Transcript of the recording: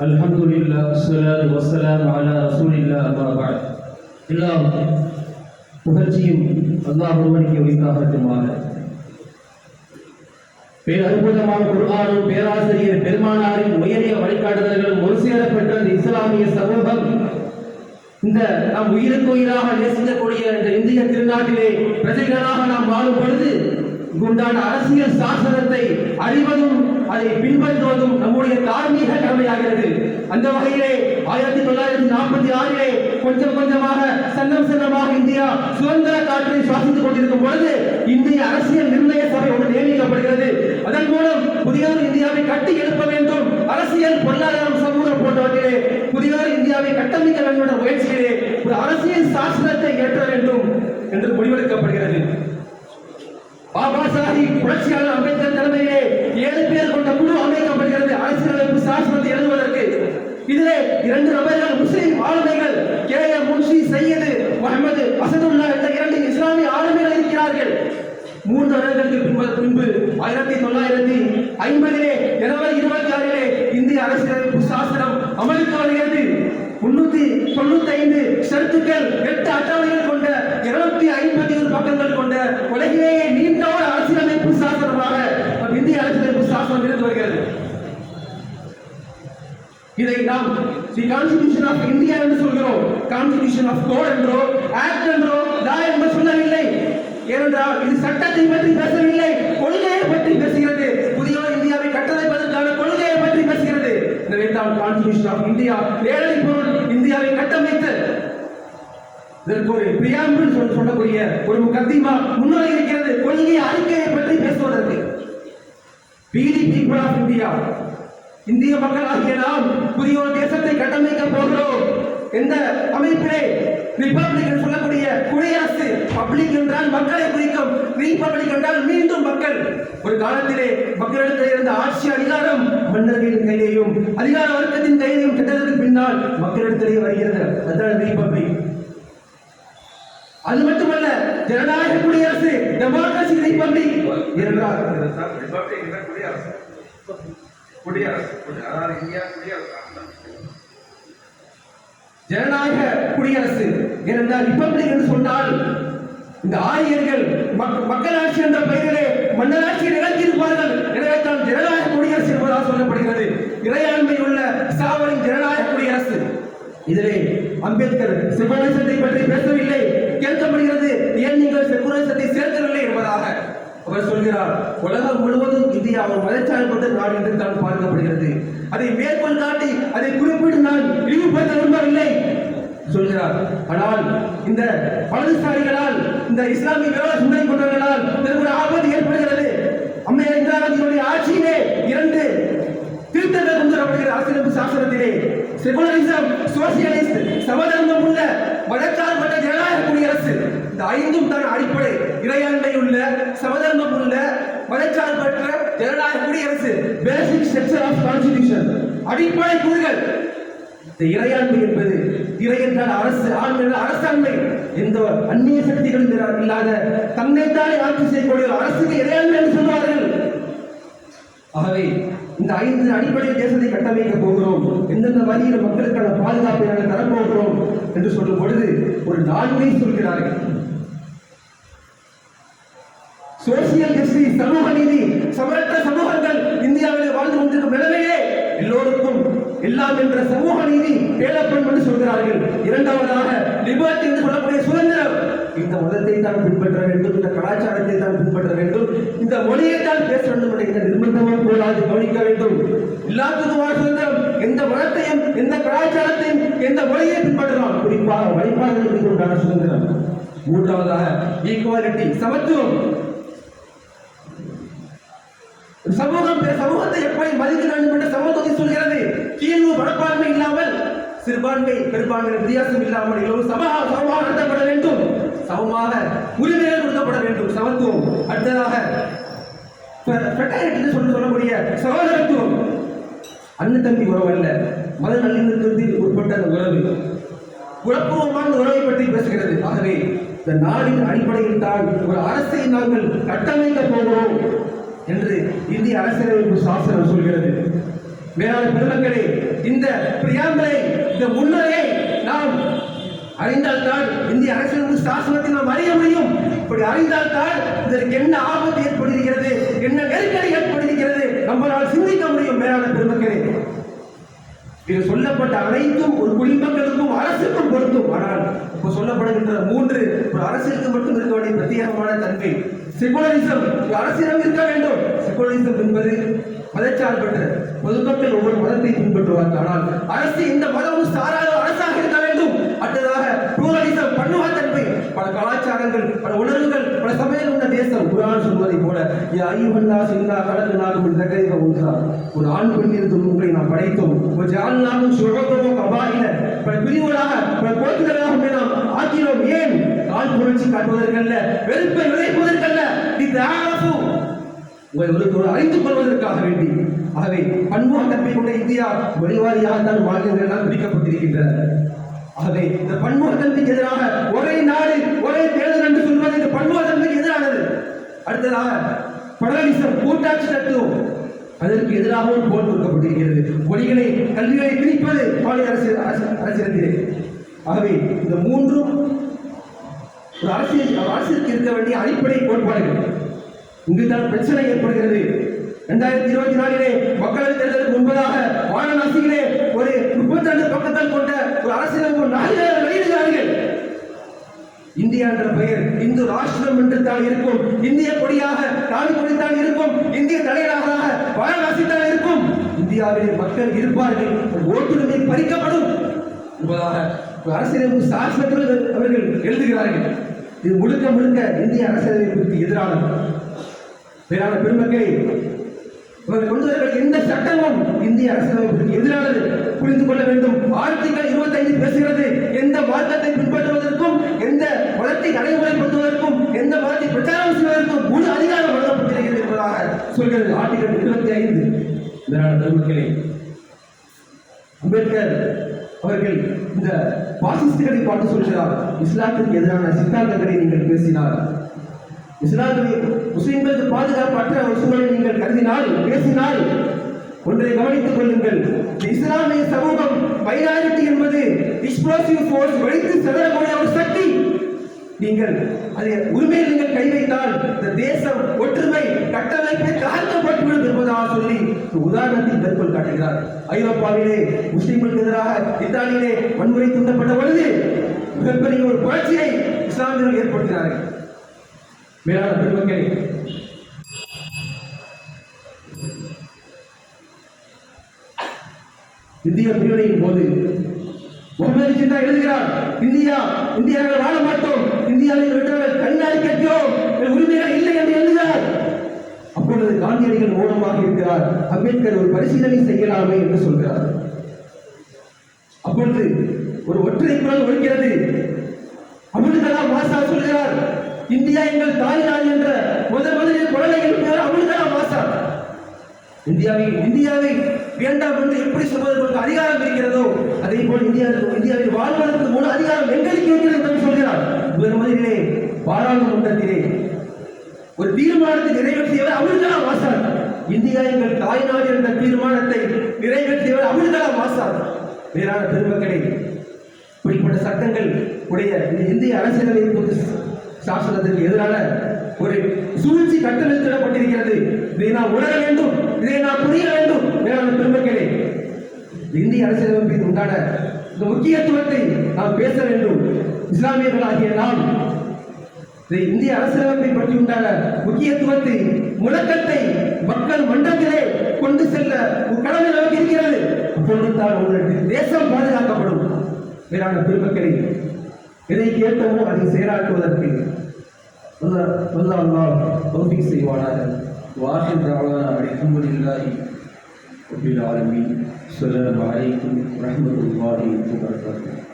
الحمد لله والصلاة والسلام على رسول الله أما بعد எல்லாம் புகழ்ச்சியும் அல்லாஹ் ஒருவனுக்கு உரித்தாகட்டுமாக பேர் அற்புதமான குர்ஆனும் பேராசிரியர் பெருமானாரின் உயரிய வழிகாட்டுதல்களும் ஒரு சேரப்பட்ட இந்த இஸ்லாமிய சமூகம் இந்த நாம் உயிருக்கு உயிராக நேசிக்கக்கூடிய இந்த இந்திய திருநாட்டிலே பிரஜைகளாக நாம் வாழும் பொழுது இங்குண்டான அரசியல் சாசனத்தை அறிவதும் அதை பின்பற்றுவதும் நம்முடைய தார்மீக கடமையாகிறது. அந்த வகையிலே ஆயிரத்தி தொள்ளாயிரத்தி நாற்பத்தி ஆறிலே கொஞ்சம் கொஞ்சமாக சன்னம் சன்னமாக இந்தியா சுதந்திர காற்றை சுவாசித்துக் கொண்டிருக்கும் பொழுது இந்திய அரசியல் நிர்ணய சபை ஒன்று நியமிக்கப்படுகிறது. அதன் மூலம் புதியதொரு இந்தியாவை கட்டி எழுப்ப வேண்டும். அரசியல் பொருளாதாரம் சமூகம் போன்றவற்றிலே புதியதொரு இந்தியாவை கட்டமைக்க வேண்டும் என்ற முயற்சியிலே ஒரு அரசியல் சாசனத்தை ஏற்ற வேண்டும் என்று முடிவெடுக்கப்படுகிறது. பாபா சாஹிப் புரட்சியாளர் அம்பேத்கர் தலைமையிலே ஏழு பேர் கொண்ட குழு அமைக்கப்படுகிறது அரசியலமைப்பு சாசனத்தை எழுதுவதற்கு இதிலே இரண்டு நபர்கள் முஸ்லிம் ஆளுமைகள் கே எம் முன்ஷி சையது முகமது அசதுல்லா என்ற இரண்டு இஸ்லாமிய ஆளுமைகள் இருக்கிறார்கள். மூன்று வருடங்களுக்கு பின்பு பின்பு ஆயிரத்தி தொள்ளாயிரத்தி ஐம்பதிலே ஜனவரி இருபத்தி ஆறிலே இந்திய அரசியலமைப்பு சாஸ்திரம் அமலுக்கு வருகிறது முன்னூத்தி தொண்ணூத்தி ஐந்து சருத்துக்கள் எட்டு அட்டவணைகள் கொண்ட இருநூத்தி ஐம்பத்தி ஒரு பக்கங்கள் கொண்ட உலகிலேயே நீண்ட ஒரு அரசியலமைப்பு சாசனமாக நம் இந்திய அரசியலமைப்பு சாசனம் இருந்து வருகிறது இதை நாம் தி கான்ஸ்டிடியூஷன் ஆஃப் இந்தியா என்று சொல்கிறோம். கான்ஸ்டிடியூஷன் ஆஃப் கோட் என்றோ ஆக்ட் என்றோ லா என்று சொல்லவில்லை. ஏனென்றால் இது சட்டத்தை பற்றி பேசவில்லை. கொள்கையை பற்றி பேசுகிறது. புதிய இந்தியாவை கட்டமைப்பதற்கான கொள்கையை பற்றி பேசுகிறது. எனவே தான் கான்ஸ்டிடியூஷன் ஆஃப் இந்தியா ஏழை பொருள் இந்தியாவை கட்டமைத்து இதற்கு ஒரு பிரியாம்பிள் சொல்ல சொல்லக்கூடிய ஒரு முகத்திமா முன்னுரை இருக்கிறது. கொள்கை அறிக்கையை பற்றி பேசுவதற்கு. பீடி பீப்புள் ஆஃப் இந்தியா இந்திய மக்களாகிய நாம் புதிய ஒரு தேசத்தை கட்டமைக்க போகிறோம். எந்த அமைப்பிலே ரிபப்ளிக் சொல்லக்கூடிய குடியரசு பப்ளிக் என்றால் மக்களை குறிக்கும் ரிபப்ளிக் என்றால் மீண்டும் மக்கள். ஒரு காலத்திலே மக்களிடத்தில் இருந்த ஆட்சி அதிகாரம் மன்னர்களின் கையிலேயும் அதிகார வர்க்கத்தின் கையிலேயும் கிட்டதற்கு பின்னால் மக்களிடத்திலே வருகிறது. அதுதான் ரிபப்ளிக் அது மட்டுமல்ல ஜனநாயக குடியரசு டெமோக்ரசி ரிபப்ளிக் என்றால் ரிபப்ளிக் என்ற குடியரசு அதாவது இந்தியா குடியரசு ஜனநாயக குடியரசு ஏனென்றால் ரிபப்ளிக் என்று சொன்னால் இந்த ஆரியர்கள் மக்- மக்களாட்சி என்ற பெயரிலே மன்னராட்சியை நிகழ்த்தியிருப்பார்கள். எனவே தான் ஜனநாயக குடியரசு என்பதாக சொல்லப்படுகிறது. இறையாண்மை உள்ள சாவரின் ஜனநாயக குடியரசு. இதிலே அம்பேத்கர் செகுலரிசத்தை பற்றி பேசவில்லை. கேட்கப்படுகிறது ஏன் நீங்கள் செகுலரிசத்தை சேர்க்கவில்லை என்பதாக. அவர் சொல்கிறார் உலகம் முழுவதும் இந்தியா ஒரு மதச்சார்பற்ற நாடு என்று தான் பார்க்கப்படுகிறது. அதை மேற்கொள் காட்டி அதை குறிப்பிட்டு நான் இழிவுபடுத்த விரும்பவில்லை. சொல்கிறார் ஆனால் இந்த வலதுசாரிகளால் இந்த இஸ்லாமிய விரோத சிந்தனை கொண்டவர்களால் இதற்கு ஒரு ஆபத்து ஏற்படுகிறது. அம்மையார் இந்திரா காந்தியினுடைய ஆட்சியிலே இரண்டு திருத்தங்கள் கொண்டு வரப்படுகிற அரசியலமைப்பு சாசனத்திலே. செகுலரிசம் சோசியலிஸ்ட் சமதர்மம் உள்ள மதச்சார்பற்ற இந்த ஐந்தும் தான் அடிப்படை இறையாண்மை உள்ள சமதர்மம் உள்ள மதச்சார்பற்ற ஜனநாயக குடியரசு பேசிக் ஸ்ட்ரக்சர் ஆஃப் கான்ஸ்டிடியூஷன் அடிப்படை கூறுகள் இந்த இறையாண்மை என்பது இறை என்றால் அரசு ஆண்மை அரசாண்மை எந்த அந்நிய சக்திகள் இல்லாத தன்னைத்தானே ஆட்சி செய்யக்கூடிய அரசுக்கு இறையாண்மை என்று சொல்வார்கள். ஆகவே இந்த ஐந்து அடிப்படை தேசத்தை கட்டமைக்க போகிறோம். எந்தெந்த வழியில் மக்களுக்கான பாதுகாப்பை நாங்கள் தரப்போகிறோம் என்று சொல்லும் பொழுது ஒரு நான்கை சொல்கிறார்கள். எல்லோருக்கும் எல்லாம் என்ற சமூக நீதி பேலப்படும் என்று சொல்கிறார்கள். இரண்டாவதாக லிபர்ட்டி என்று சொல்லக்கூடிய சுதந்திரம். இந்த மதத்தை தான் பின்பற்ற வேண்டும் இந்த கலாச்சாரத்தை தான் பின்பற்ற வேண்டும் இந்த மொழியை தான் பேச வேண்டும் என்ற இந்த நிர்பந்தமும் கூடாது கவனிக்க வேண்டும். எல்லாத்துக்குமான சுதந்திரம் எந்த மதத்தையும் எந்த கலாச்சாரத்தையும் எந்த மொழியை பின்பற்றலாம். குறிப்பாக வழிபாடுகளுக்கு உண்டான சுதந்திரம். மூன்றாவதாக ஈக்குவாலிட்டி சமத்துவம் சமூகம் பிற எப்படி மதிக்க வேண்டும் என்று சமத்துவத்தை சொல்கிறது? கீழ்வு மனப்பான்மை இல்லாமல் சிறுபான்மை பெரும்பான்மை வித்தியாசம் இல்லாமல் எல்லோரும் சமமாக சமமாக நடத்தப்பட வேண்டும். சமமாக உரிமைகள் கொடுக்கப்பட வேண்டும். சமத்துவம். அடுத்ததாக ஃப்ரெட்டர்னிட்டி சொல்லி சொல்லக்கூடிய சகோதரத்துவம். அண்ணன் தம்பி உறவு அல்ல. மத நல்லிணக்கத்தில் உட்பட்ட அந்த உறவு. குழப்பமான உறவை பற்றி பேசுகிறது. ஆகவே இந்த நாடின் அடிப்படையில் தான் ஒரு அரசை நாங்கள் கட்டமைக்க போகிறோம் என்று இந்திய அரசியலமைப்பு சாசனம் சொல்கிறது. மேலான பெருமக்களே இந்த பிரியாம்பலை இந்த முன்னரே நாம் அறிந்தால்தான் இந்திய அரசியலமைப்பு சாசனத்தை நாம் அறிய முடியும். இப்படி அறிந்தால்தான் இதற்கு என்ன ஆபத்து ஏற்படுகிறது என்ன நெருக்கடி ஏற்படுகிறது நம்மளால் சிந்திக்க முடியும் மேலான பெருமக்களே. இது சொல்லப்பட்ட அனைத்தும் ஒரு குடிமக்களுக்கும் அரசுக்கும் பொருந்தும். ஆனால் இப்போ சொல்லப்படுகின்ற மூன்று ஒரு அரசிற்கு மட்டும் இருக்க வேண்டிய பிரத்யேகமான தன்மை செகுலரிசம் அரசிடம் இருக்க வேண்டும். செகுலரிசம் என்பது மதச்சார்பற்ற பொதுமக்கள் ஒவ்வொரு மதத்தை பின்பற்றுவார்கள். ஆனால் அரசு இந்த மதமும் சாராத அரசாக இருக்க வேண்டும். அடுத்ததாக pluralism பன்முகத்தன்மை. பல கலாச்சாரங்கள் பல உணர்வுகள் பல சமயம் உள்ள தேசம். குரான் சொல்வதை போல யா ஐயுஹன்னா கடல் கலக்கு நாகும் தகவல் ஒன்றார் ஒரு ஆண் பெண் இருந்து உங்களை நாம் படைத்தோம். ஒரு ஜால்நாகும் சுழகமோ கபாயில. பல பிரிவுகளாக பல கோத்திரங்களாக நாம் ஆக்கினோம். ஏன்? ஆண் புரட்சி காட்டுவதற்கல்ல வெறுப்பை விளைப்பதற்கல்ல இது ஆரசு உங்களை ஒருத்தர் அழைத்துக் கொள்வதற்காக வேண்டி. ஆகவே பன்முகத்தன்மை கொண்ட இந்தியா மொழிவாரியாகத்தான் மாநிலங்கள் எல்லாம் பிரிக்கப்பட்டிருக்கின்றன ஆகவே இந்த பன்முகத்தன்மைக்கு எதிராக ஒரே நாடு ஒரே தேர்தல் என்று சொல்வது இந்த பன்முகத்தன்மைக்கு எதிரானது. அடுத்ததாக படலிசம் கூட்டாட்சி தத்துவம் அதற்கு எதிராகவும் போல் கொடுக்கப்பட்டிருக்கிறது மொழிகளை கல்விகளை பிரிப்பது மாநில அரசு அரசியலே ஆகவே இந்த மூன்றும் ஒரு அரசியல் அரசிற்கு இருக்க வேண்டிய அடிப்படை கோட்பாடுகள். இங்குதான் பிரச்சனை ஏற்படுகிறது. இரண்டாயிரத்தி இருபத்தி நாலிலே மக்களவை தேர்தலுக்கு முன்பதாக வாரணாசியிலே ஒரு முப்பத்தி ரெண்டு பக்கத்தால் கொண்ட ஒரு அரசியலமைப்பு நாளிதழ் வெளியிடுகிறார்கள். இந்தியா என்ற பெயர் இந்து ராஷ்டிரம் என்று தான் இருக்கும். இந்திய கொடியாக நாடு கொடித்தான் இருக்கும். இந்திய தலைநகராக வாரணாசி தான் இருக்கும். இந்தியாவிலே மக்கள் இருப்பார்கள். ஓட்டுரிமை பறிக்கப்படும். என்பதாக ஒரு அரசியலமைப்பு சாசனத்தில் அவர்கள் எழுதுகிறார்கள். இது முழுக்க முழுக்க இந்திய அரசியலமைப்புக்கு எதிரானது. மேலான பெருமக்களே இவர்கள் கொண்டு எந்த சட்டமும் இந்திய அரசியலமைப்புக்கு எதிரானது? புரிந்து கொள்ள வேண்டும். ஆர்டிகல் இருபத்தைந்து பேசுகிறது. எந்த மார்க்கத்தை பின்பற்றுவதற்கும் எந்த மதத்தை நடைமுறைப்படுத்துவதற்கும் எந்த மதத்தை பிரச்சாரம் செய்வதற்கும் முழு அதிகாரம் வழங்கப்பட்டிருக்கிறது என்பதாக சொல்கிறது ஆர்டிகல் இருபத்தி ஐந்து மேலான பெருமக்களே அம்பேத்கர் அவர்கள் இந்த பாசிஸ்டுகளை பார்த்து சொல்கிறார். இஸ்லாத்திற்கு எதிரான சித்தாந்தங்களை நீங்கள் பேசினார் இஸ்லாமிய முஸ்லிம்களுக்கு பாதுகாப்பற்ற ஒரு சூழலை நீங்கள் கருதினால் பேசினால் ஒன்றை கவனித்துக் கொள்ளுங்கள். இஸ்லாமிய சமூகம் மைனாரிட்டி என்பது எக்ஸ்ப்ளோசிவ் ஃபோர்ஸ் வெடித்து செதறக்கூடிய ஒரு சக்தி. நீங்கள் அதை உரிமையில் நீங்கள் கை வைத்தால் இந்த தேசம் ஒற்றுமை கட்டமைப்பை தாழ்த்தப்பட்டுவிடும் என்பதாக சொல்லி உதாரணத்தில் உதாரணத்தை மேற்கொள் காட்டுகிறார். ஐரோப்பாவிலே முஸ்லிம்களுக்கு எதிராக இத்தாலியிலே வன்முறை தூண்டப்பட்ட பொழுது மிகப்பெரிய ஒரு புரட்சியை இஸ்லாமியர்கள் ஏற்படுத்தினார்கள். மேலான பெருமக்களே இந்திய பிரிவினையின் போது முகமது ஜின்னா எழுதுகிறார் இந்தியா இந்தியாவில் வாழ மாட்டோம். இந்தியாவில் விட்டவர்கள் கண்ணாடி கட்டோம் எங்கள் உரிமைகள் இல்லை என்று எழுதுகிறார். அப்பொழுது காந்தியடிகள் மூலமாக இருக்கிறார். அம்பேத்கர் ஒரு பரிசீலனை செய்யலாமே என்று சொல்கிறார். அப்பொழுது ஒரு ஒற்றை குரல் ஒழிக்கிறது இந்தியா எங்கள் தாய் நாள் என்ற முதல் முதலில் குழந்தைகள் எழுப்பியவர் அப்துல் கலாம் இந்தியாவை இந்தியாவை வேண்டாம் என்று எப்படி சொல்வதற்கு அதிகாரம் இருக்கிறதோ அதே போல் இந்தியாவில் இந்தியாவில் வாழ்வதற்கு மூலம் அதிகாரம் எங்களுக்கு இருக்கிறது என்று சொல்கிறார் முதல் முதலிலே பாராளுமன்றத்திலே ஒரு தீர்மானத்தை நிறைவேற்றியவர் அப்துல் கலாம் இந்தியா எங்கள் தாய்நாடு என்ற தீர்மானத்தை நிறைவேற்றியவர் அப்துல் கலாம் ஆசாத் வேறான பெருமக்களே இப்படிப்பட்ட சட்டங்கள் உடைய இந்த இந்திய அரசியலமைப்பு சாசனத்திற்கு எதிரான ஒரு சூழ்ச்சி கட்டமைத்திடப்பட்டிருக்கிறது. இதை நாம் உணர வேண்டும். இதை நாம் புரிய வேண்டும். வேளாண் பெருமக்களே இந்திய அரசியலமைப்பில் உண்டான இந்த முக்கியத்துவத்தை நாம் பேச வேண்டும். இஸ்லாமியர்களாகிய நாம் இந்திய அரசியலமைப்பை பற்றி உண்டான முக்கியத்துவத்தை முழக்கத்தை மக்கள் மன்றத்திலே கொண்டு செல்ல கடமை நமக்கு இருக்கிறது. அப்பொழுதுதான் உங்களுடைய தேசம் பாதுகாக்கப்படும். வேறான பெருமக்களே எதை கேட்டோமோ அதை செயலாற்றுவதற்கு அல்லாஹ் தௌஃபீக் செய்வானாக. வாஹிர் தாவானா அல்ஹம்துலில்லாஹி ரப்பில் ஆலமீன். அஸ்ஸலாமு அலைக்கும் வரஹ்மத்துல்லாஹி வபரகாத்துஹு.